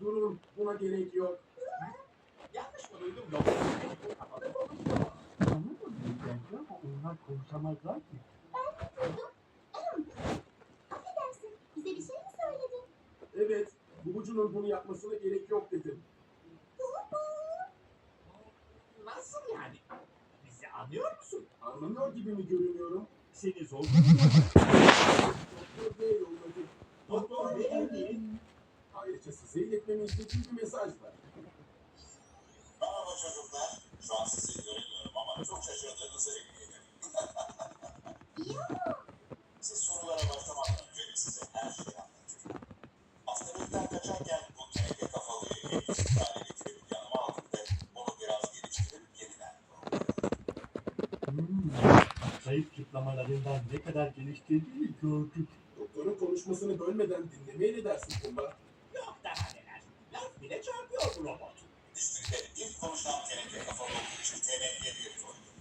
Durun, buna gerek yok. Yanlış mı duydum yoksa bu kafalı konuşuyor. Anlamadım bence ama onlar konuşamazlar ki. Duydum. Ahem. Affedersin. Bize bir şey mi söyledin? Evet, bubucunun bunu yapmasına gerek yok dedim. Nasıl yani? Bizi anlıyor musun? Anlamıyor gibi mi görünüyorum? Seni zor Ayrıca size iletmemi istediğim bir mesaj var. Merhaba çocuklar. Şu an sizi göremiyorum ama çok şaşırdığınızı eminim. Siz sorulara başlamadan önce size her şeyi anlatacağım. Asteroidden kaçarken bu teneke kafalıyı en üst hale getirip yanıma aldım ve onu biraz geliştirip yeniden Hmm. Zayıf zıplamalarından ne kadar geliştirdiğini gördük. Doktorun konuşmasını bölmeden dinlemeye ne dersin Pumba? Robot. İsminde ilk konuşan teneke kafalı olduğu için TNG diye koydum.